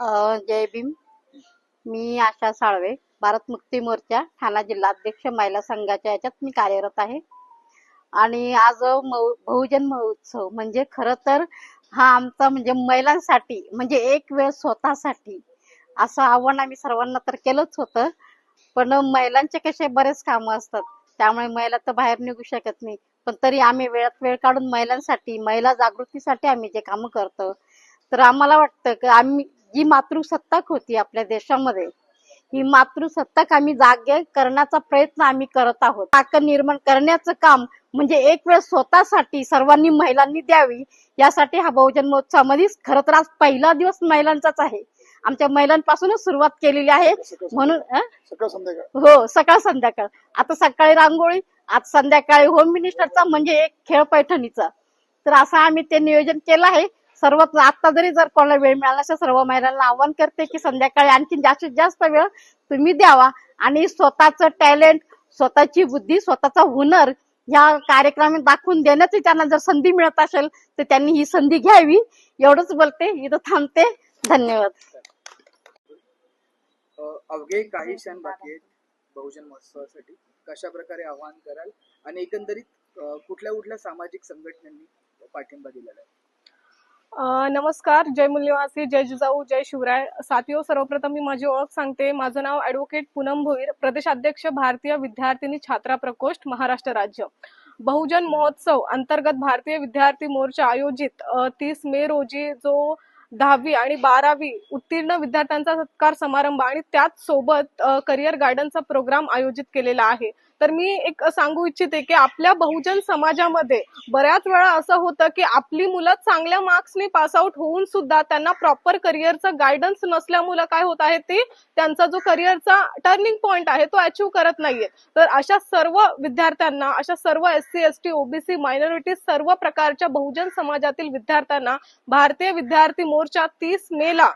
जय भीम मी आशा साळवे भारत मुक्ती मोर्चा ठाणा जिल्हा अध्यक्ष महिला संघाच्या याच्यात मी कार्यरत आहे. आणि आज बहुजन महोत्सव म्हणजे खरं तर हा आमचा म्हणजे महिलांसाठी म्हणजे एक वेळ स्वतःसाठी असं आव्हान आम्ही सर्वांना तर केलंच होतं. पण महिलांचे कसे बरेच कामं असतात. त्यामुळे महिला तर बाहेर निघू शकत नाही. पण तरी आम्ही वेळात वेळ काढून महिलांसाठी महिला जागृतीसाठी आम्ही जे कामं करतो. तर आम्हाला वाटतं की आम्ही जी मातृसत्ताक होती आपल्या देशामध्ये. ही मातृसत्ताक आम्ही जागे करण्याचा प्रयत्न आम्ही करत आहोत. ताकद निर्माण करण्याचं काम म्हणजे एक वेळ स्वतःसाठी सर्वांनी महिलांनी द्यावी यासाठी हा बहुजन महोत्सवामध्ये खरं तर आज पहिला दिवस महिलांचाच आहे. आमच्या महिलांपासूनच सुरुवात केलेली आहे. म्हणून हो सकाळ संध्याकाळ. आता सकाळी रांगोळी आज संध्याकाळी होम मिनिस्टरचा म्हणजे एक खेळ पैठणीचा तर असं आम्ही ते नियोजन केलं आहे. सर्व आता जरी जर कोणाला वेळ मिळाला असेल सर्व महिलांना आव्हान करते की संध्याकाळी आणखी जास्तीत जास्त वेळ तुम्ही द्यावा. आणि स्वतःचं टॅलेंट स्वतःची बुद्धी स्वतःचा हुनर या कार्यक्रमात दाखवून देण्याची त्यांना जर संधी मिळत असेल तर त्यांनी ही संधी घ्यावी. एवढंच बोलते इथं थांबते. धन्यवाद. अवघे काही क्षण बाकी आहेत बहुजन महोत्सवासाठी. कशा प्रकारे आवाहन कराल? आणि एकंदरीत कुठल्या कुठल्या सामाजिक संघटनांनी पाठिंबा दिलेला आहे? नमस्कार जय मूल्यवासी जय जिजाऊ जय शिवराय. साथियो सर्वप्रथम मी माझी ओळख सांगते. माझं नाव ऍडव्होकेट पूनम भोईर प्रदेशाध्यक्ष भारतीय विद्यार्थिनी छात्रा प्रकोष्ठ महाराष्ट्र राज्य. बहुजन महोत्सव अंतर्गत भारतीय विद्यार्थी मोर्चा आयोजित तीस मे रोजी जो दहावी आणि बारावी उत्तीर्ण विद्यार्थ्यांचा सत्कार समारंभ आणि त्याच सोबत करिअर गार्डनचा प्रोग्राम आयोजित केलेला आहे. तर मी एक सांगू इच्छिते की आपल्या बहुजन समाजामध्ये बऱ्याच वेळा असं होतं की आपली मुलं चांगल्या मार्क्सनी पासआउट होऊन सुद्धा त्यांना प्रॉपर करिअरचं गायडन्स नसल्यामुळे काय होत आहे ते? त्यांचा जो करिअरचा टर्निंग पॉईंट आहे तो अचीव्ह करत नाहीये. तर अशा सर्व विद्यार्थ्यांना अशा सर्व S C S T OBC minority सर्व प्रकारच्या बहुजन समाजातील विद्यार्थ्यांना भारतीय विद्यार्थी मोर्चा तीस मे ला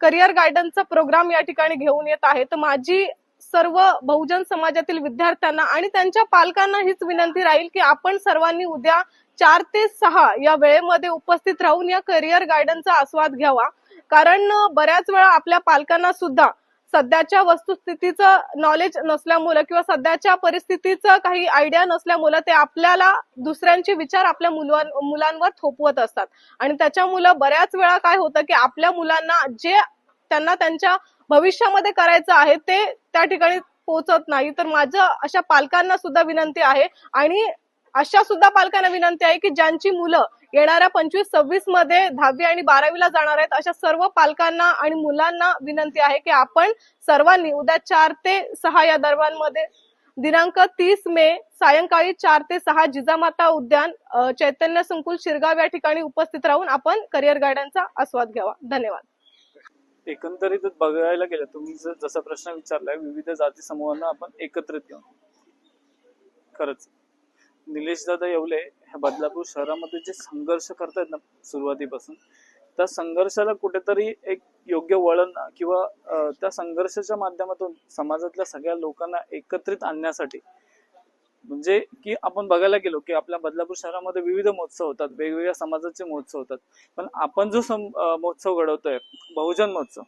करिअर गायडन्सचा प्रोग्राम या ठिकाणी घेऊन येत आहे. तर माझी सर्व बहुजन समाजातील विद्यार्थ्यांना आणि त्यांच्या पालकांना हीच विनंती राहील की आपण सर्वांनी उद्या चार ते सहा या वेळेमध्ये उपस्थित राहून या करिअर गायडनचा आस्वाद घ्यावा. कारण बऱ्याच वेळा आपल्या पालकांना सुद्धा सध्याच्या वस्तुस्थितीचं नॉलेज नसल्यामुळं किंवा सध्याच्या परिस्थितीचं काही आयडिया नसल्यामुळं ते आपल्याला दुसऱ्यांचे विचार आपल्या मुलांवर थोपवत असतात. आणि त्याच्यामुळं बऱ्याच वेळा काय होतं की आपल्या मुलांना जे त्यांना त्यांच्या भविष्यामध्ये करायचं आहे ते त्या ठिकाणी पोहोचत नाही. तर माझं अशा पालकांना सुद्धा विनंती आहे आणि अशा सुद्धा पालकांना विनंती आहे की ज्यांची मुलं येणाऱ्या पंचवीस सव्वीसमध्ये दहावी आणि बारावीला जाणार आहेत अशा सर्व पालकांना आणि मुलांना विनंती आहे की आपण सर्वांनी उद्या चार ते सहा या दरम्यानमध्ये दिनांक तीस मे सायंकाळी चार ते सहा जिजामाता उद्यान चैतन्य संकुल शिरगाव या ठिकाणी उपस्थित राहून आपण करिअर गार्डनचा आस्वाद घ्यावा. धन्यवाद. एकंदरीतच बघायला गेलं तुम्ही जर जसा प्रश्न विचारलाय विविध जाती समूहांना आपण एकत्रित घेऊन खरंच. निलेश दादा येवले ह्या बदलापूर शहरामध्ये जे संघर्ष करतायत ना सुरुवातीपासून त्या संघर्षाला कुठेतरी एक योग्य वळण किंवा त्या संघर्षाच्या माध्यमातून समाजातल्या सगळ्या लोकांना एकत्रित आणण्यासाठी म्हणजे की आपण बघायला गेलो की आपल्या बदलापूर शहरामध्ये विविध महोत्सव होतात वेगवेगळ्या समाजाचे महोत्सव होतात. पण आपण जो महोत्सव घडवतोय बहुजन महोत्सव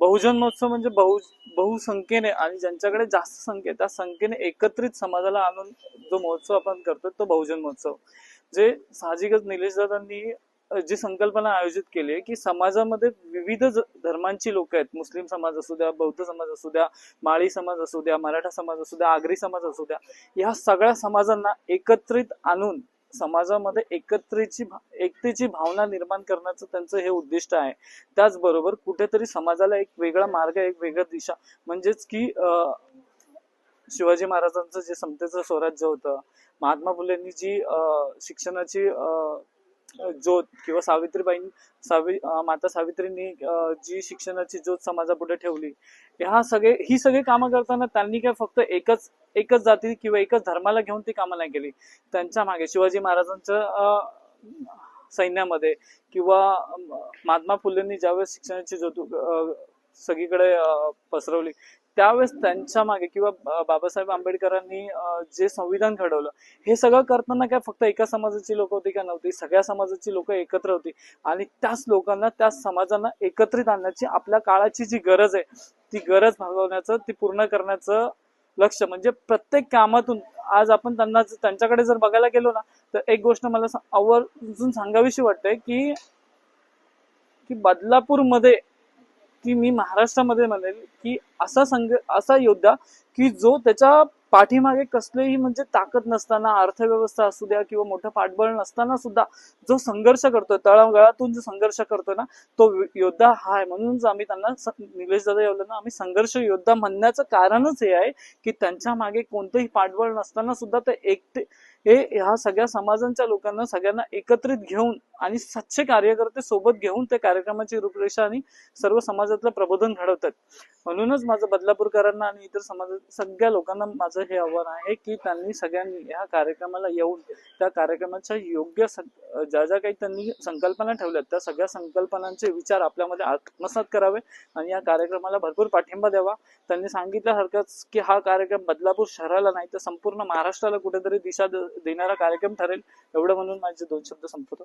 बहुजन महोत्सव म्हणजे बहु बहुसंख्येने आणि ज्यांच्याकडे जास्त संख्या त्या संख्येने एकत्रित समाजाला आणून जो महोत्सव आपण करतो तो बहुजन महोत्सव. जे साहजिकच निलेश दादांनी जी संकल्पना आयोजित केली आहे की समाजामध्ये विविध ज- धर्मांची लोक आहेत. मुस्लिम समाज असू द्या बौद्ध समाज असू द्या माळी समाज असू द्या मराठा समाज असू द्या आगरी समाज असू द्या ह्या सगळ्या समाजांना एकत्रित आणून समाजामध्ये एकत्रीची एकतेची भावना निर्माण करण्याचं त्यांचं हे उद्दिष्ट आहे. त्याचबरोबर कुठेतरी समाजाला एक वेगळा मार्ग एक वेगळा दिशा. म्हणजेच की शिवाजी महाराजांचं जे समतेचं स्वराज्य होतं महात्मा फुलेंनी जी शिक्षणाची ज्योत किंवा सावित्रीबाई सावि माता सावित्रींनी जी शिक्षणाची ज्योत समाजापुढे ठेवली ह्या सगळे ही सगळी कामं करताना त्यांनी काय फक्त एकच एकच जाती किंवा एकच धर्माला घेऊन ती कामं नाही केली. त्यांच्या मागे शिवाजी महाराजांच्या अं, सैन्यामध्ये किंवा महात्मा फुलेंनी ज्यावेळेस शिक्षणाची ज्योत अं, सगळीकडे अं, पसरवली त्यावेळेस त्यांच्या मागे किंवा बाबासाहेब आंबेडकरांनी जे संविधान घडवलं हे सगळं करताना काय फक्त एका समाजाची लोक होती का नव्हती? सगळ्या समाजाची लोक एकत्र होती. आणि त्याच लोकांना त्याच समाजांना एकत्रित आणण्याची आपल्या काळाची जी गरज आहे ती गरज भागवण्याचं ती पूर्ण करण्याचं लक्ष. म्हणजे प्रत्येक कामातून आज आपण त्यांना त्यांच्याकडे जर बघायला गेलो ना तर एक गोष्ट मला आवर्जून सांगावीशी वाटते की की बदलापूरमध्ये की मी महाराष्ट्रामध्ये म्हणेल की असा संघ असा योद्धा की जो त्याच्या पाठीमागे कसलेही म्हणजे ताकद नसताना अर्थव्यवस्था असू द्या किंवा मोठं पाठबळ नसताना सुद्धा जो संघर्ष करतोय तळागाळातून जो संघर्ष करतोय ना तो योद्धा हा आहे. म्हणूनच आम्ही त्यांना निलेश दादा येवलेंना आम्ही संघर्ष योद्धा म्हणण्याचं कारणच हे आहे की त्यांच्या मागे कोणतंही पाठबळ नसताना सुद्धा ते एकटे हे ह्या सगळ्या समाजांच्या लोकांना सगळ्यांना एकत्रित घेऊन आणि सच्चे कार्यकर्ते सोबत घेऊन त्या कार्यक्रमाची रूपरेषा आणि सर्व समाजातलं प्रबोधन घडवतात. म्हणूनच माझं बदलापूरकरांना आणि इतर समाज सगळ्या लोकांना माझं हे आव्हान आहे की त्यांनी सगळ्यांनी ह्या कार्यक्रमाला येऊन त्या कार्यक्रमाच्या योग्य ज्या ज्या काही त्यांनी संकल्पना ठेवल्यात त्या सगळ्या संकल्पनांचे विचार आपल्यामध्ये आत्मसात करावे आणि या कार्यक्रमाला भरपूर पाठिंबा द्यावा. त्यांनी सांगितल्यासारखंच की हा कार्यक्रम बदलापूर शहराला नाही तर संपूर्ण महाराष्ट्राला कुठेतरी दिशा द- देणारा कार्यक्रम ठरेल एवढं म्हणून माझे दोन शब्द संपवतो.